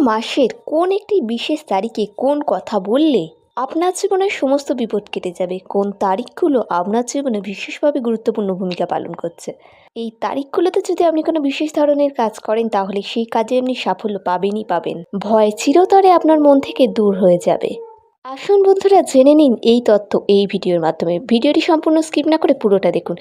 মাসের কোন একটি বিশেষ তারিখে কোন কথা বললে আপনার জীবনের সমস্ত বিপদ কেটে যাবে? কোন তারিখগুলো আপনার জীবনে বিশেষভাবে গুরুত্বপূর্ণ ভূমিকা পালন করছে? এই তারিখগুলোতে যদি আপনি কোনো বিশেষ ধরনের কাজ করেন, তাহলে সেই কাজে আপনি সাফল্য পাবেনই পাবেন। ভয় চিরতরে আপনার মন থেকে দূর হয়ে যাবে। আসুন বন্ধুরা, জেনে নিন এই তথ্য এই ভিডিওর মাধ্যমে। ভিডিওটি সম্পূর্ণ স্কিপ না করে পুরোটা দেখুন।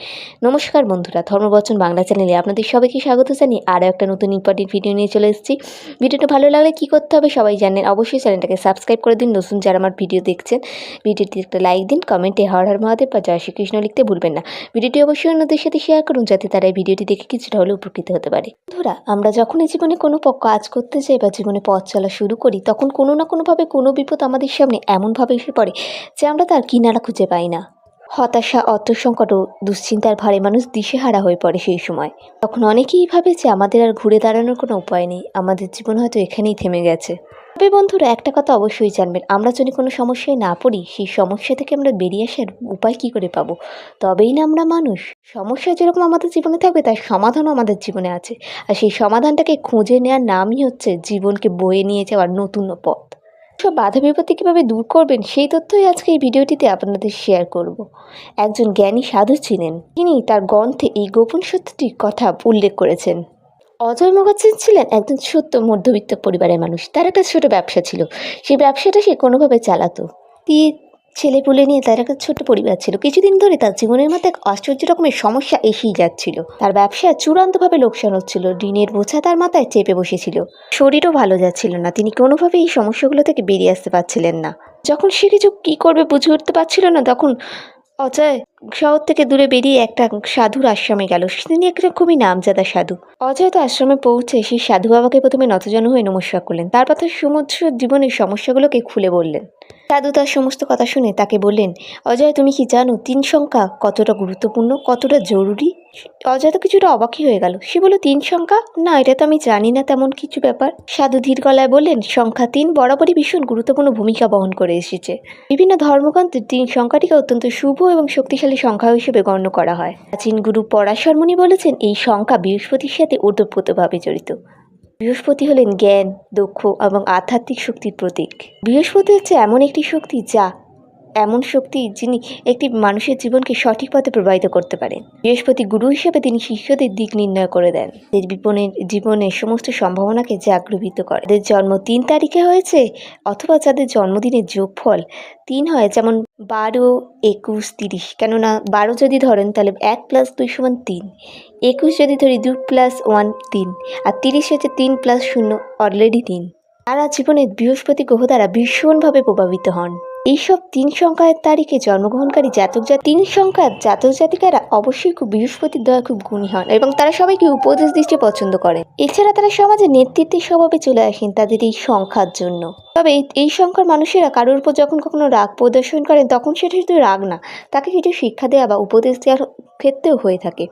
নমস্কার বন্ধুরা, ধর্মবচন বাংলা চ্যানেলে আপনাদের সবাইকে স্বাগত জানিয়ে আরও একটা নতুন ইম্পর্টেন্ট ভিডিও নিয়ে চলে এসেছি। ভিডিওটা ভালো লাগলে কী করতে হবে সবাই জানেন, অবশ্যই চ্যানেলটাকে সাবস্ক্রাইব করে দিন। নতুন যারা আমার ভিডিও দেখছেন, ভিডিওটি একটা লাইক দিন কমেন্টে হর হর মহাদেব বা জয় শ্রীকৃষ্ণ লিখতে ভুলবেন না। ভিডিওটি অবশ্যই অন্যদের সাথে শেয়ার করুন যাতে তারা এই ভিডিওটি দেখে কিছুটা হলেও উপকৃত হতে পারে। বন্ধুরা, আমরা যখনই জীবনে কোনো কাজ করতে যাই বা জীবনে পথ চলা শুরু করি, তখন কোনো না কোনোভাবে কোনো বিপদ আমাদের সামনে এমনভাবে এসে পড়ে যে আমরা তার কিনারা খুঁজে পাই না। হতাশা অর্থসংকট ও দুশ্চিন্তার ভারে মানুষ দিশেহারা হয়ে পড়ে সেই সময়। তখন অনেকেই ভাবে যে আমাদের আর ঘুরে দাঁড়ানোর কোনো উপায় নেই, আমাদের জীবন হয়তো এখানেই থেমে গেছে। তবে বন্ধুরা, একটা কথা অবশ্যই জানবেন, আমরা যদি কোনো সমস্যায় না পড়ি, সেই সমস্যা থেকে আমরা বেরিয়ে আসার উপায় কী করে পাবো? তবেই না আমরা মানুষ। সমস্যা যেরকম আমাদের জীবনে থাকবে, তার সমাধানও আমাদের জীবনে আছে। আর সেই সমাধানটাকে খুঁজে নেওয়ার নামই হচ্ছে জীবনকে বয়ে নিয়ে যাওয়ার নতুন পথ। সব বাধা বিপত্তি কীভাবে দূর করবেন, সেই তথ্যই আজকে এই ভিডিওটিতে আপনাদের শেয়ার করব। একজন জ্ঞানী সাধু ছিলেন। তিনি তার গ্রন্থে এই গোপন সত্যটির কথা উল্লেখ করেছেন। অজয় মগাচ্ছেন ছিলেন একজন সত্য মধ্যবিত্ত পরিবারের মানুষ। তার একটা ছোট ব্যবসা ছিল। সেই ব্যবসাটা সে কোনোভাবে চালাতো। ছেলে পুলে নিয়ে তার একটা ছোট্ট পরিবার ছিল। কিছুদিন ধরে তার জীবনের মধ্যে এক আশ্চর্য রকমের সমস্যা এসেই যাচ্ছিল। তার ব্যবসা চূড়ান্তভাবে লোকসান হচ্ছিল। ঋণের বোঝা তার মাথায় চেপে বসেছিল। শরীরও ভালো যাচ্ছিল না। তিনি কোনোভাবেই এই সমস্যাগুলো থেকে বেরিয়ে আসতে পারছিলেন না। যখন সে কিছু কী করবে বুঝে উঠতে পারছিল না, তখন অজয় শহর থেকে দূরে বেরিয়ে একটা সাধুর আশ্রমে গেল। তিনি একটা খুবই নামজাদা সাধু। অজয় তো আশ্রমে পৌঁছে সেই সাধু বাবাকে প্রথমে নতজন হয়ে নমস্কার করলেন। তারপর তার সমুদ্র জীবনের সমস্যাগুলোকে খুলে বললেন। সাধু তার সমস্ত কথা শুনে তাকে বললেন, অজয়, তুমি কি জানো তিন সংখ্যা কতটা গুরুত্বপূর্ণ, কতটা জরুরি? অজয় তো কিছুটা অবাকই হয়ে গেল। সে বলল, তিন সংখ্যা? না, এটা তো আমি জানি না, তেমন কিছু ব্যাপার। সাধু ধীর গলায় বললেন, সংখ্যা তিন বরাবরই ভীষণ গুরুত্বপূর্ণ ভূমিকা বহন করে এসেছে। বিভিন্ন ধর্মগ্রন্থে তিন সংখ্যাটিকে অত্যন্ত শুভ এবং শক্তিশালী সংখ্যা হিসেবে গণ্য করা হয়। প্রাচীন গুরু পরাশর মুনি বলেছেন, এই সংখ্যা বৃহস্পতির সাথে ওতপ্রোতভাবে জড়িত। বৃহস্পতি হলেন জ্ঞান দক্ষ এবং আধ্যাত্মিক শক্তির প্রতীক। বৃহস্পতি হচ্ছে এমন একটি শক্তি যা এমন শক্তি যিনি একটি মানুষের জীবনকে সঠিক পথে প্রবাহিত করতে পারেন। বৃহস্পতি গুরু হিসেবে তিনি শিষ্যদের দিক নির্ণয় করে দেন। এদের বিপনের জীবনের সমস্ত সম্ভাবনাকে জাগ্রবিত করে। এদের জন্ম তিন তারিখে হয়েছে, অথবা যাদের জন্মদিনের যোগফল তিন হয়, যেমন বারো একুশ তিরিশ। কেননা বারো যদি ধরেন, তাহলে এক প্লাস দুই সমান তিন। একুশ যদি ধরি, দু প্লাস ওয়ান তিন। আর তিরিশ হচ্ছে তিন প্লাস শূন্য অলরেডি তিন। তারা জীবনে বৃহস্পতি গ্রহ দ্বারা ভীষণভাবে প্রভাবিত হন। এইসব তিন সংখ্যার তারিখে জন্মগ্রহণকারী জাতক জাত তিন সংখ্যার জাতক জাতিকারা অবশ্যই খুব বৃহস্পতির দয়া খুব গুণী হন এবং তারা সবাইকে উপদেশ দিতে পছন্দ করেন। এছাড়া তারা সমাজে নেতৃত্বের স্বভাবে চলে আসেন তাদের এই সংখ্যার জন্য। তবে এই- এই সংখ্যার মানুষেরা কারোর উপর যখন কখনো রাগ প্রদর্শন করেন, তখন সেটা শুধু রাগ না, তাকে কিছু শিক্ষা দেওয়া বা উপদেশ দেওয়ার ক্ষেত্রেও হয়ে থাকে।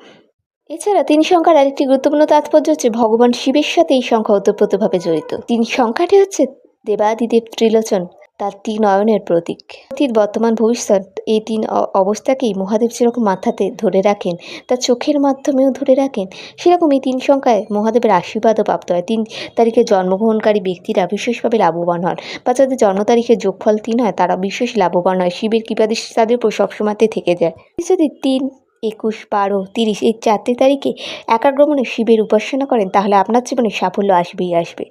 এছাড়া তিন সংখ্যার আরেকটি গুরুত্বপূর্ণ তাৎপর্য হচ্ছে ভগবান শিবের সাথে এই সংখ্যা ওতপ্রোতভাবে জড়িত। তিন সংখ্যাটি হচ্ছে দেবাদিদেব ত্রিলোচন। তার তিন নয়নের প্রতীক। অতীত, বর্তমান, ভবিষ্যৎ, এই তিন অবস্থাকেই মহাদেব যেরকম মাথাতে ধরে রাখেন, তার চোখের মাধ্যমেও ধরে রাখেন, সেরকম এই তিন সংখ্যায় মহাদেবের আশীর্বাদও প্রাপ্ত হয়। তিন তারিখে জন্মগ্রহণকারী ব্যক্তিরা বিশেষভাবে লাভবান হন। বা যাদের জন্ম তারিখে যোগফল তিন হয় তারা বিশেষ লাভবান হয়। শিবের কৃপাদৃষ্টি তাদের উপর সবসময়তে থেকে যায়। যদি তিন, একুশ, বারো, তিরিশ এই চারটে তারিখে একাগ্রমণে শিবের উপাসনা করেন, তাহলে আপনার জীবনে সাফল্য আসবেই আসবে।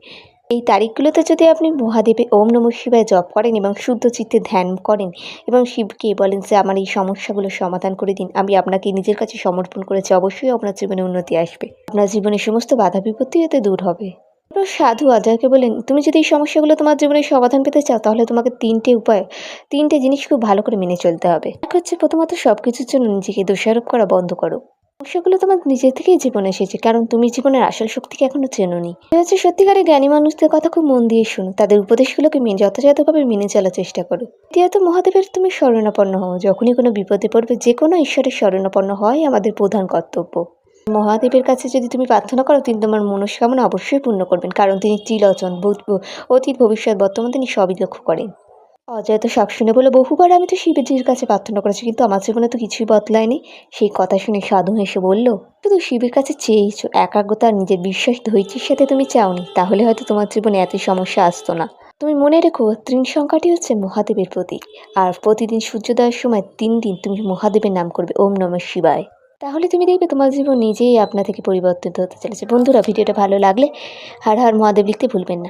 এই তারিখগুলোতে যদি আপনি মহাদেবে ওম নমঃ শিবায় জপ করেন এবং শুদ্ধ চিত্তে ধ্যান করেন এবং শিবকে বলেন যে আমার এই সমস্যাগুলোর সমাধান করে দিন, আমি আপনাকে নিজের কাছে সমর্পণ করেছি, অবশ্যই আপনার জীবনে উন্নতি আসবে। আপনার জীবনে সমস্ত বাধা বিপত্তি এতে দূর হবে। সাধু অজয়কে বলেন, তুমি যদি এই সমস্যাগুলো তোমার জীবনে সমাধান পেতে চাও, তাহলে তোমাকে তিনটে উপায়, তিনটে জিনিস খুব ভালো করে মেনে চলতে হবে। এক হচ্ছে প্রথমত সব কিছুর জন্য নিজেকে দোষারোপ করা বন্ধ করো। সমস্যাগুলো তোমার নিজে থেকেই জীবনে এসেছে, কারণ তুমি জীবনের আসল শক্তিকে এখনও চেনোনি। হচ্ছে সত্যিকারের জ্ঞানী মানুষদের কথা খুব মন দিয়ে শোনো, তাদের উপদেশগুলোকে মেনে যথাযথভাবে মেনে চলার চেষ্টা করো। দ্বিতীয়ত, মহাদেবের তুমি শরণাপন্ন হও, যখনই কোনো বিপদে পড়বে, যে কোনো ঈশ্বরের শরণাপন্ন হয় আমাদের প্রধান কর্তব্য। মহাদেবের কাছে যদি তুমি প্রার্থনা করো, তিনি তোমার মনস্কামনা অবশ্যই পূর্ণ করবেন, কারণ তিনি ত্রিলোচন অতীত ভবিষ্যৎ বর্তমান তিনি সবই লক্ষ্য করেন। অজয় তো সব শুনে বলে, বহুবার আমি তো শিবজির কাছে প্রার্থনা করেছি, কিন্তু আমার জীবনে তো কিছুই বদলায়নি। সেই কথা শুনে সাধু হেসে বলল শুধু শিবের কাছে চেয়েছো একাগ্রতা আর নিজের বিশ্বাস, ধৈর্যের সাথে তুমি চাওনি, তাহলে হয়তো তোমার জীবনে এত সমস্যা আসতো না। তুমি মনে রেখো ত্রিন সংখ্যাটি হচ্ছে মহাদেবের প্রতীক, আর প্রতিদিন সূর্যোদয়ের সময় তিন দিন তুমি মহাদেবের নাম করবে, ওম নমঃ শিবায়। তাহলে তুমি দেখবে তোমার জীবন নিজেই আপনা থেকে পরিবর্তিত হতে চলেছে। বন্ধুরা, ভিডিওটা ভালো লাগলে হর হর মহাদেব লিখতে ভুলবেন না।